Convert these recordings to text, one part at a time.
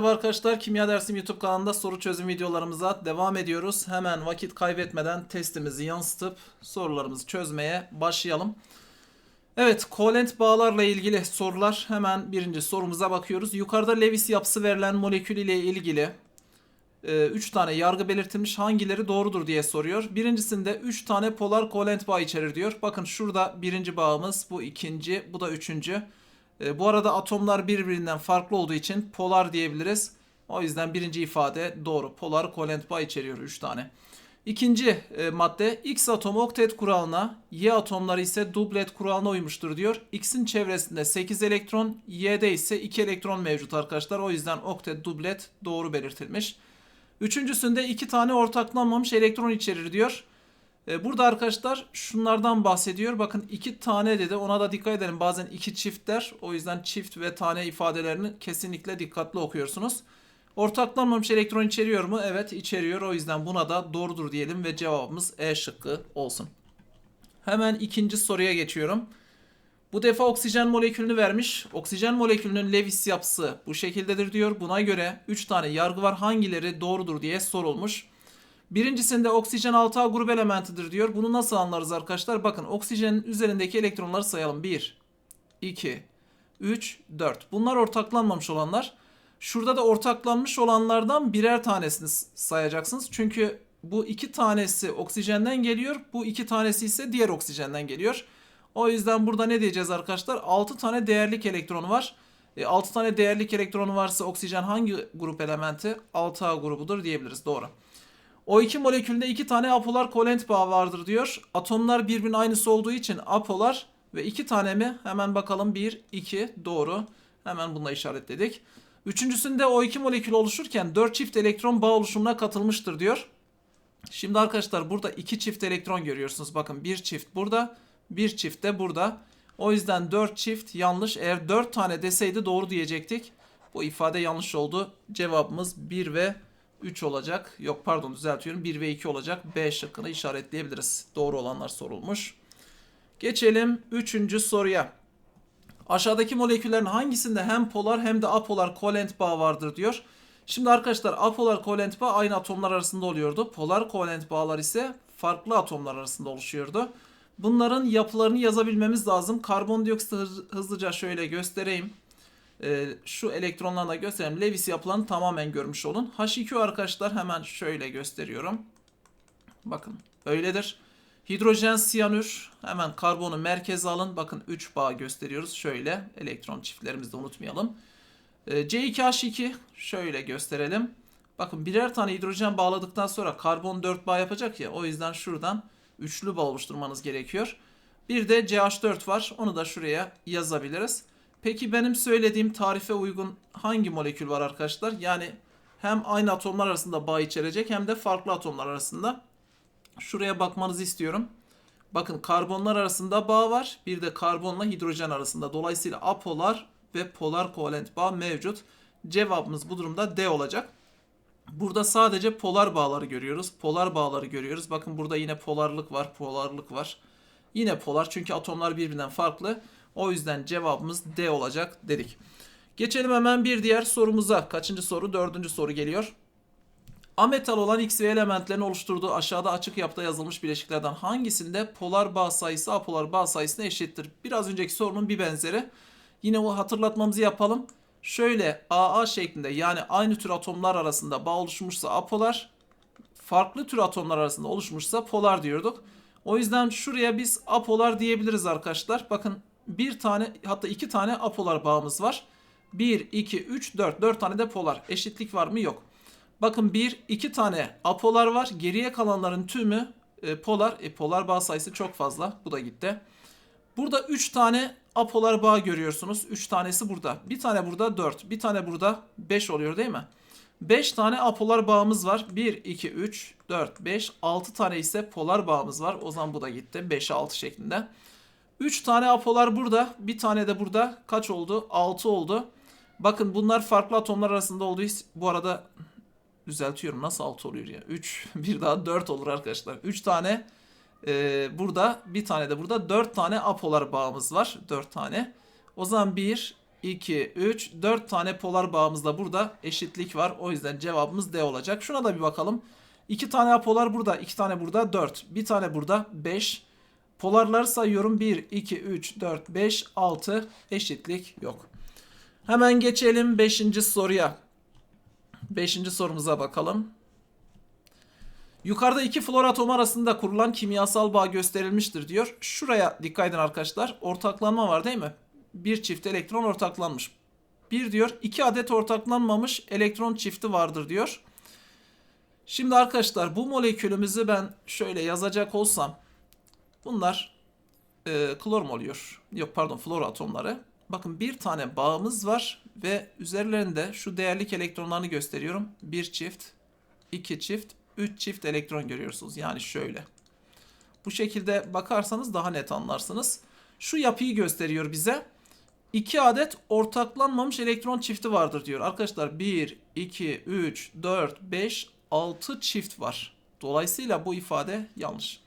Merhaba arkadaşlar, Kimya Dersim YouTube kanalında soru çözüm videolarımıza devam ediyoruz. Hemen vakit kaybetmeden testimizi yansıtıp sorularımızı çözmeye başlayalım. Evet, kovalent bağlarla ilgili sorular. Hemen birinci sorumuza bakıyoruz. Yukarıda Lewis yapısı verilen molekül ile ilgili 3 tane yargı belirtilmiş hangileri doğrudur diye soruyor. Birincisinde 3 tane polar kovalent bağ içerir diyor. Bakın şurada birinci bağımız, bu ikinci, bu da üçüncü. E, bu arada atomlar birbirinden farklı olduğu için polar diyebiliriz. O yüzden birinci ifade doğru. Polar kovalent bağ içeriyor 3 tane. İkinci e, madde X atomu oktet kuralına, Y atomları ise dublet kuralına uymuştur diyor. X'in çevresinde 8 elektron, Y'de ise 2 elektron mevcut arkadaşlar. O yüzden oktet dublet doğru belirtilmiş. Üçüncüsünde iki tane ortaklanmamış elektron içerir diyor. E, Burada arkadaşlar şunlardan bahsediyor. Bakın iki tane dedi. Ona da dikkat edelim. Bazen iki çift der. O yüzden çift ve tane ifadelerini kesinlikle dikkatli okuyorsunuz. Ortaklanmamış elektron içeriyor mu? Evet içeriyor. O yüzden buna da doğrudur diyelim ve cevabımız E şıkkı olsun. Hemen ikinci soruya geçiyorum. Bu defa oksijen molekülünü vermiş. Oksijen molekülünün Lewis yapısı bu şekildedir diyor. Buna göre 3 tane yargı var. Hangileri doğrudur diye sorulmuş. Birincisinde oksijen 6A grup elementidir diyor. Bunu nasıl anlarız arkadaşlar? Bakın oksijenin üzerindeki elektronları sayalım. 1, 2, 3, 4. Bunlar ortaklanmamış olanlar. Şurada da ortaklanmış olanlardan birer tanesini sayacaksınız. Çünkü bu iki tanesi oksijenden geliyor. Bu iki tanesi ise diğer oksijenden geliyor. O yüzden burada ne diyeceğiz arkadaşlar? 6 tane değerlik elektronu var. E, 6 tane değerlik elektronu varsa oksijen hangi grup elementi? 6A grubudur diyebiliriz. Doğru. O iki molekülde iki tane apolar kovalent bağ vardır diyor. Atomlar birbirinin aynısı olduğu için apolar ve iki tane mi? Hemen bakalım. 1, 2 doğru. Hemen bununla işaretledik. Üçüncüsünde o iki molekül oluşurken 4 çift elektron bağ oluşumuna katılmıştır diyor. Şimdi arkadaşlar burada iki çift elektron görüyorsunuz. Bakın bir çift burada, bir çift de burada. O yüzden 4 çift yanlış. Eğer 4 tane deseydi doğru diyecektik. Bu ifade yanlış oldu. Cevabımız 1 ve 3 olacak. Yok pardon düzeltiyorum. 1 ve 2 olacak. B şıkkını işaretleyebiliriz. Doğru olanlar sorulmuş. Geçelim 3. soruya. Aşağıdaki moleküllerin hangisinde hem polar hem de apolar kovalent bağ vardır diyor. Şimdi arkadaşlar apolar kovalent bağ aynı atomlar arasında oluyordu. Polar kovalent bağlar ise farklı atomlar arasında oluşuyordu. Bunların yapılarını yazabilmemiz lazım. Karbondioksit hızlıca şöyle göstereyim. Ee, şu elektronlarla göstereyim. Lewis yapılarını tamamen görmüş olun. H2 arkadaşlar hemen şöyle gösteriyorum. Bakın öyledir. Hidrojen siyanür hemen karbonu merkeze alın. Bakın 3 bağ gösteriyoruz. Şöyle elektron çiftlerimizi de unutmayalım. Ee, C2H2 şöyle gösterelim. Bakın birer tane hidrojen bağladıktan sonra karbon 4 bağ yapacak ya. O yüzden şuradan üçlü bağ oluşturmanız gerekiyor. Bir de CH4 var. Onu da şuraya yazabiliriz. Peki benim söylediğim tarife uygun hangi molekül var arkadaşlar? Yani hem aynı atomlar arasında bağ içerecek hem de farklı atomlar arasında. Şuraya bakmanızı istiyorum. Bakın karbonlar arasında bağ var. Bir de karbonla hidrojen arasında. Dolayısıyla apolar ve polar kovalent bağ mevcut. Cevabımız bu durumda D olacak. Burada sadece polar bağları görüyoruz. Polar bağları görüyoruz. Bakın burada yine polarlık var, polarlık var. Yine polar çünkü atomlar birbirinden farklı. O yüzden cevabımız D olacak dedik. Geçelim hemen bir diğer sorumuza. Kaçıncı soru? Dördüncü soru geliyor. Ametal olan X ve elementlerin oluşturduğu aşağıda açık yapıda yazılmış bileşiklerden hangisinde polar bağ sayısı apolar bağ sayısına eşittir? Biraz önceki sorunun bir benzeri. Yine o hatırlatmamızı yapalım. Şöyle AA şeklinde yani aynı tür atomlar arasında bağ oluşmuşsa apolar, farklı tür atomlar arasında oluşmuşsa polar diyorduk. O yüzden şuraya biz apolar diyebiliriz arkadaşlar. Bakın bir tane hatta iki tane apolar bağımız var. 1, 2, 3, 4. 4 tane de polar. Eşitlik var mı? Yok. Bakın 1, 2 tane apolar var. Geriye kalanların tümü e, polar. E, polar bağ sayısı çok fazla. Bu da gitti. Burada 3 tane apolar bağ görüyorsunuz. 3 tanesi burada. Bir tane burada 4. Bir tane burada 5 oluyor değil mi? 5 tane apolar bağımız var. 1, 2, 3, 4, 5, 6 tane ise polar bağımız var. O zaman bu da gitti. 5'e 6 şeklinde. 3 tane apolar burada. Bir tane de burada. Kaç oldu? 6 oldu. Bakın bunlar farklı atomlar arasında olduğu bu arada düzeltiyorum. Nasıl 6 oluyor ya? 3 bir daha 4 olur arkadaşlar. 3 tane e, burada bir tane de burada 4 tane apolar bağımız var. 4 tane. O zaman 1, 2, 3, 4 tane polar bağımızda burada eşitlik var. O yüzden cevabımız D olacak. Şuna da bir bakalım. 2 tane apolar burada, 2 tane burada 4. Bir tane burada 5. Polarları sayıyorum. 1, 2, 3, 4, 5, 6. Eşitlik yok. Hemen geçelim 5. soruya. 5. sorumuza bakalım. Yukarıda iki flor atomu arasında kurulan kimyasal bağ gösterilmiştir diyor. Şuraya dikkat edin arkadaşlar. Ortaklanma var değil mi? Bir çift elektron ortaklanmış. Bir diyor iki adet ortaklanmamış elektron çifti vardır diyor. Şimdi arkadaşlar bu molekülümüzü ben şöyle yazacak olsam bunlar e, klor mu oluyor? Yok pardon flor atomları. Bakın bir tane bağımız var ve üzerlerinde şu değerlik elektronlarını gösteriyorum. Bir çift, iki çift, üç çift elektron görüyorsunuz. Yani şöyle. Bu şekilde bakarsanız daha net anlarsınız. Şu yapıyı gösteriyor bize. 2 adet ortaklanmamış elektron çifti vardır diyor. Arkadaşlar 1, 2, 3, 4, 5, 6 çift var. Dolayısıyla bu ifade yanlış.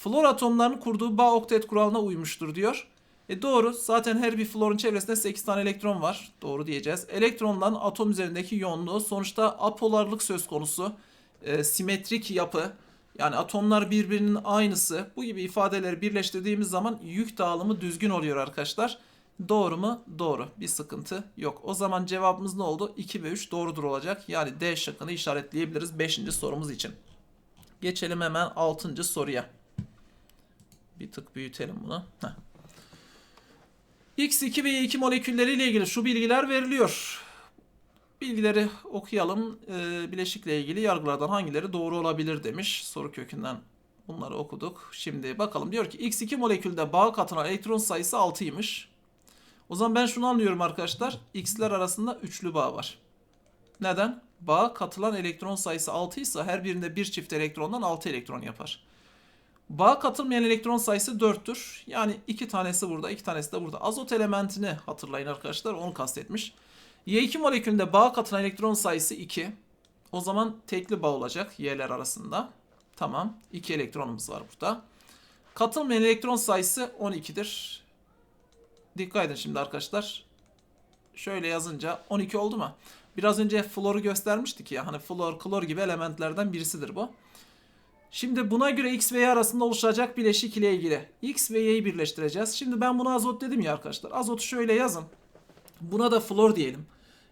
Flor atomlarının kurduğu bağ oktet kuralına uymuştur diyor. E doğru. Zaten her bir florun çevresinde 8 tane elektron var. Doğru diyeceğiz. Elektronların atom üzerindeki yoğunluğu sonuçta apolarlık söz konusu. E, simetrik yapı. Yani atomlar birbirinin aynısı. Bu gibi ifadeleri birleştirdiğimiz zaman yük dağılımı düzgün oluyor arkadaşlar. Doğru mu? Doğru. Bir sıkıntı yok. O zaman cevabımız ne oldu? 2 ve 3 doğrudur olacak. Yani D şıkkını işaretleyebiliriz 5. sorumuz için. Geçelim hemen 6. soruya. Bir tık büyütelim bunu. Heh. X2 ve Y2 molekülleriyle ilgili şu bilgiler veriliyor. Bilgileri okuyalım. Ee, bileşikle ilgili yargılardan hangileri doğru olabilir demiş. Soru kökünden bunları okuduk. Şimdi bakalım diyor ki X2 molekülde bağ katılan elektron sayısı 6'ymış. O zaman ben şunu anlıyorum arkadaşlar. X'ler arasında üçlü bağ var. Neden? Bağa katılan elektron sayısı 6 ise her birinde bir çift elektrondan 6 elektron yapar. Bağa katılmayan elektron sayısı 4'tür. Yani iki tanesi burada, iki tanesi de burada. Azot elementini hatırlayın arkadaşlar. Onu kastetmiş. Y2 molekülünde bağa katılan elektron sayısı 2. O zaman tekli bağ olacak Y'ler arasında. Tamam. 2 elektronumuz var burada. Katılmayan elektron sayısı 12'dir. Dikkat edin şimdi arkadaşlar. Şöyle yazınca 12 oldu mu? Biraz önce floru göstermiştik ya. Hani flor, klor gibi elementlerden birisidir bu. Şimdi buna göre X ve Y arasında oluşacak bileşik ile ilgili. X ve Y'yi birleştireceğiz. Şimdi ben buna azot dedim ya arkadaşlar. Azotu şöyle yazın. Buna da flor diyelim.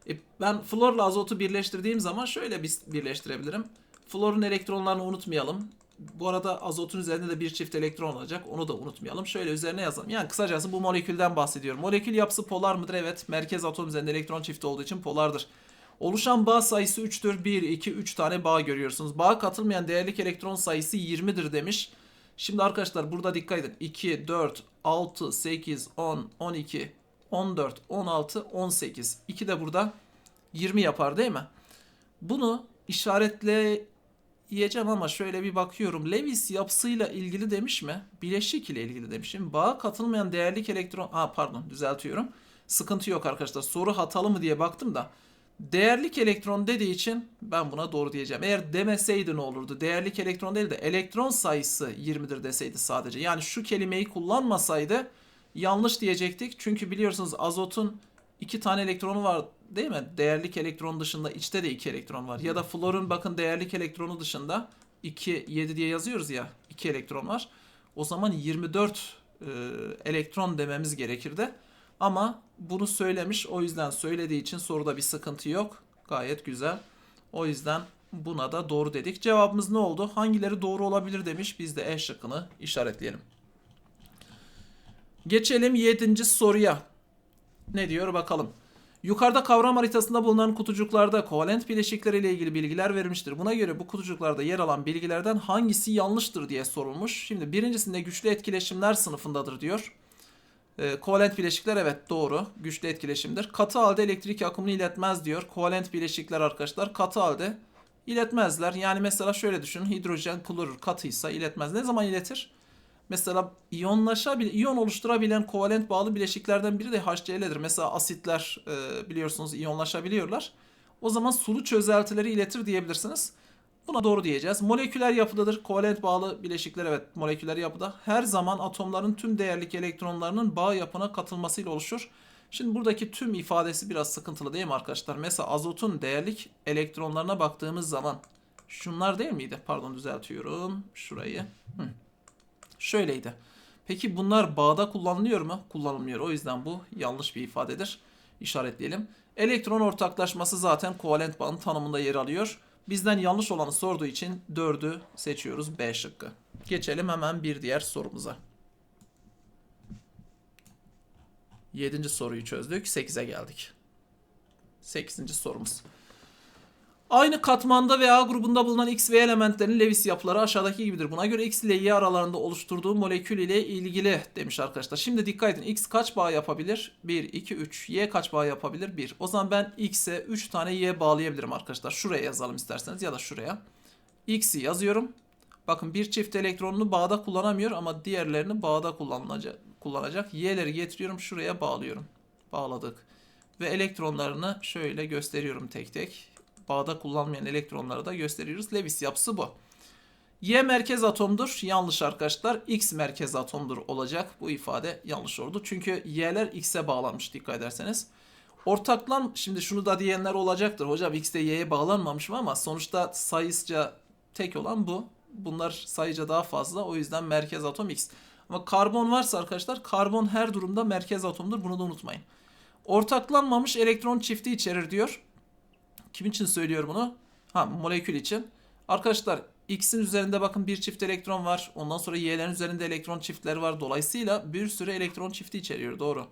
E, ben florla azotu birleştirdiğim zaman şöyle bir birleştirebilirim. Florun elektronlarını unutmayalım. Bu arada azotun üzerinde de bir çift elektron olacak. Onu da unutmayalım. Şöyle üzerine yazalım. Yani kısacası bu molekülden bahsediyorum. Molekül yapısı polar mıdır? Evet. Merkez atom üzerinde elektron çifti olduğu için polardır. Oluşan bağ sayısı 3'tür. 1, 2, 3 tane bağ görüyorsunuz. Bağa katılmayan değerlik elektron sayısı 20'dir demiş. Şimdi arkadaşlar burada dikkat edin. 2, 4, 6, 8, 10, 12, 14, 16, 18. 2 de burada 20 yapar değil mi? Bunu işaretleyeceğim ama şöyle bir bakıyorum. Lewis yapısıyla ilgili demiş mi? Bileşik ile ilgili demişim. Bağa katılmayan değerlik elektron... Ha pardon düzeltiyorum. Sıkıntı yok arkadaşlar. Soru hatalı mı diye baktım da. Değerlik elektron dediği için ben buna doğru diyeceğim. Eğer demeseydi ne olurdu? Değerlik elektron değil de elektron sayısı 20'dir deseydi sadece. Yani şu kelimeyi kullanmasaydı yanlış diyecektik. Çünkü biliyorsunuz azotun iki tane elektronu var değil mi? Değerlik elektron dışında içte de iki elektron var. Ya da florun bakın değerlik elektronu dışında 2, 7 diye yazıyoruz ya. 2 elektron var. O zaman 24 e, elektron dememiz gerekirdi. Ama bunu söylemiş. O yüzden söylediği için soruda bir sıkıntı yok. Gayet güzel. O yüzden buna da doğru dedik. Cevabımız ne oldu? Hangileri doğru olabilir demiş. Biz de E şıkkını işaretleyelim. Geçelim 7. soruya. Ne diyor bakalım. Yukarıda kavram haritasında bulunan kutucuklarda kovalent bileşikler ile ilgili bilgiler verilmiştir. Buna göre bu kutucuklarda yer alan bilgilerden hangisi yanlıştır diye sorulmuş. Şimdi birincisinde güçlü etkileşimler sınıfındadır diyor. E, kovalent bileşikler evet doğru. Güçlü etkileşimdir. Katı halde elektrik akımını iletmez diyor. Kovalent bileşikler arkadaşlar katı halde iletmezler. Yani mesela şöyle düşünün. Hidrojen klorür katıysa iletmez. Ne zaman iletir? Mesela iyonlaşabilen, iyon oluşturabilen kovalent bağlı bileşiklerden biri de HCl'dir. Mesela asitler e, biliyorsunuz iyonlaşabiliyorlar. O zaman sulu çözeltileri iletir diyebilirsiniz. Buna doğru diyeceğiz. Moleküler yapıdadır. Kovalent bağlı bileşikler evet moleküler yapıda. Her zaman atomların tüm değerlik elektronlarının bağ yapına katılmasıyla oluşur. Şimdi buradaki tüm ifadesi biraz sıkıntılı değil mi arkadaşlar? Mesela azotun değerlik elektronlarına baktığımız zaman şunlar değil miydi? Pardon düzeltiyorum şurayı. Hı. Şöyleydi. Peki bunlar bağda kullanılıyor mu? Kullanılmıyor. O yüzden bu yanlış bir ifadedir. İşaretleyelim. Elektron ortaklaşması zaten kovalent bağın tanımında yer alıyor. Bizden yanlış olanı sorduğu için 4'ü seçiyoruz B şıkkı. Geçelim hemen bir diğer sorumuza. 7. soruyu çözdük. 8'e geldik. 8. sorumuz. Aynı katmanda ve A grubunda bulunan X ve Y elementlerin Lewis yapıları aşağıdaki gibidir. Buna göre X ile Y aralarında oluşturduğu molekül ile ilgili demiş arkadaşlar. Şimdi dikkat edin. X kaç bağ yapabilir? 1, 2, 3. Y kaç bağ yapabilir? 1. O zaman ben X'e 3 tane Y bağlayabilirim arkadaşlar. Şuraya yazalım isterseniz ya da şuraya. X'i yazıyorum. Bakın bir çift elektronunu bağda kullanamıyor ama diğerlerini bağda kullanılacak, kullanacak. Y'leri getiriyorum şuraya bağlıyorum. Bağladık. Ve elektronlarını şöyle gösteriyorum tek tek. Bağda kullanmayan elektronları da gösteriyoruz. Lewis yapısı bu. Y merkez atomdur. Yanlış arkadaşlar. X merkez atomdur olacak. Bu ifade yanlış oldu. Çünkü Y'ler X'e bağlanmış dikkat ederseniz. Ortaklan şimdi şunu da diyenler olacaktır. Hocam X'te Y'ye bağlanmamış mı ama sonuçta sayısca tek olan bu. Bunlar sayıca daha fazla. O yüzden merkez atom X. Ama karbon varsa arkadaşlar karbon her durumda merkez atomdur. Bunu da unutmayın. Ortaklanmamış elektron çifti içerir diyor. Kim için söylüyor bunu? Ha molekül için. Arkadaşlar X'in üzerinde bakın bir çift elektron var. Ondan sonra Y'lerin üzerinde elektron çiftleri var. Dolayısıyla bir sürü elektron çifti içeriyor. Doğru.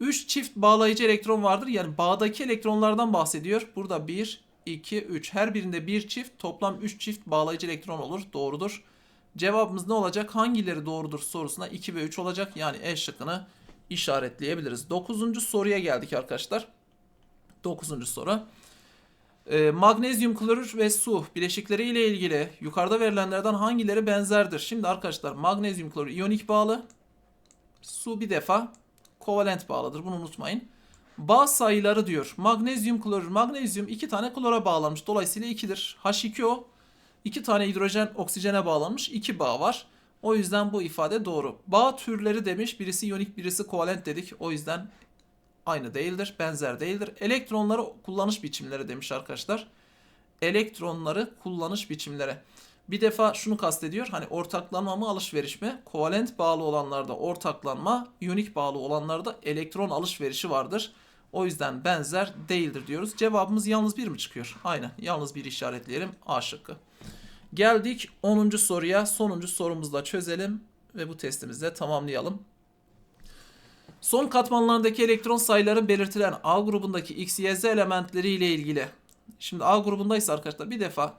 3 çift bağlayıcı elektron vardır. Yani bağdaki elektronlardan bahsediyor. Burada 1, 2, 3. Her birinde bir çift toplam 3 çift bağlayıcı elektron olur. Doğrudur. Cevabımız ne olacak? Hangileri doğrudur sorusuna 2 ve 3 olacak. Yani E şıkkını işaretleyebiliriz. 9. soruya geldik arkadaşlar. 9. soru. E, magnezyum klorür ve su bileşikleri ile ilgili yukarıda verilenlerden hangileri benzerdir? Şimdi arkadaşlar magnezyum klorür iyonik bağlı. Su bir defa kovalent bağlıdır. Bunu unutmayın. Bağ sayıları diyor. Magnezyum klorür. Magnezyum iki tane klora bağlanmış. Dolayısıyla 2'dir. H2O iki tane hidrojen oksijene bağlanmış. 2 bağ var. O yüzden bu ifade doğru. Bağ türleri demiş. Birisi iyonik birisi kovalent dedik. O yüzden aynı değildir. Benzer değildir. Elektronları kullanış biçimleri demiş arkadaşlar. Elektronları kullanış biçimleri. Bir defa şunu kastediyor. Hani ortaklanma mı alışveriş mi? Kovalent bağlı olanlarda ortaklanma, iyonik bağlı olanlarda elektron alışverişi vardır. O yüzden benzer değildir diyoruz. Cevabımız yalnız bir mi çıkıyor? Aynen. Yalnız bir işaretleyelim. A şıkkı. Geldik 10. soruya. Sonuncu sorumuzla çözelim ve bu testimizi de tamamlayalım. Son katmanlarındaki elektron sayıları belirtilen A grubundaki X, Y, Z elementleri ile ilgili. Şimdi A grubundaysa arkadaşlar bir defa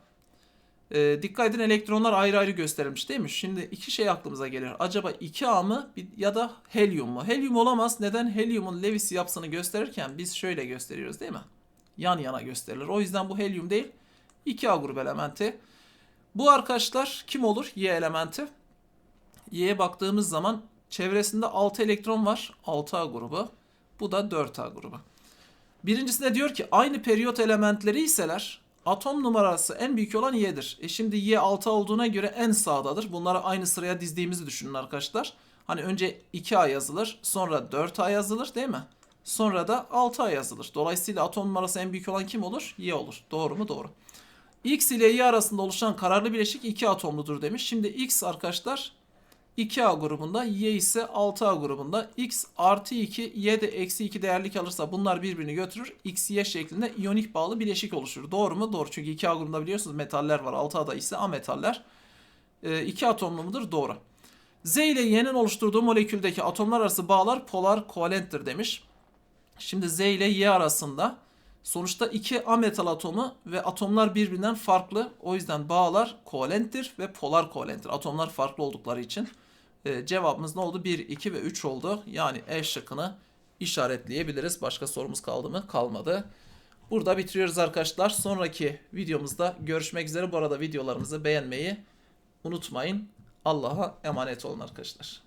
e, dikkat edin elektronlar ayrı ayrı gösterilmiş değil mi? Şimdi iki şey aklımıza gelir. Acaba 2A mı ya da helyum mu? Helyum olamaz. Neden? Helyumun Lewis yapısını gösterirken biz şöyle gösteriyoruz değil mi? Yan yana gösterilir. O yüzden bu helyum değil. 2A grubu elementi. Bu arkadaşlar kim olur? Y elementi. Y'ye baktığımız zaman çevresinde 6 elektron var. 6A grubu. Bu da 4A grubu. Birincisinde diyor ki aynı periyot elementleri iseler atom numarası en büyük olan Y'dir. E şimdi Y 6 olduğuna göre en sağdadır. Bunları aynı sıraya dizdiğimizi düşünün arkadaşlar. Hani önce 2A yazılır, sonra 4A yazılır değil mi? Sonra da 6A yazılır. Dolayısıyla atom numarası en büyük olan kim olur? Y olur. Doğru mu? Doğru. X ile Y arasında oluşan kararlı bileşik 2 atomludur demiş. Şimdi X arkadaşlar 2A grubunda, Y ise 6A grubunda. X artı 2, Y de eksi 2 değerlik alırsa bunlar birbirini götürür. X, Y şeklinde iyonik bağlı bileşik oluşur. Doğru mu? Doğru. Çünkü 2A grubunda biliyorsunuz metaller var. 6A'da ise ametaller. 2 e, atomlu mudur? Doğru. Z ile Y'nin oluşturduğu moleküldeki atomlar arası bağlar polar kovalenttir demiş. Şimdi Z ile Y arasında sonuçta iki ametal atomu ve atomlar birbirinden farklı. O yüzden bağlar kovalenttir ve polar kovalenttir. Atomlar farklı oldukları için. Ee, cevabımız ne oldu? 1, 2 ve 3 oldu. Yani E şıkkını işaretleyebiliriz. Başka sorumuz kaldı mı? Kalmadı. Burada bitiriyoruz arkadaşlar. Sonraki videomuzda görüşmek üzere. Bu arada videolarımızı beğenmeyi unutmayın. Allah'a emanet olun arkadaşlar.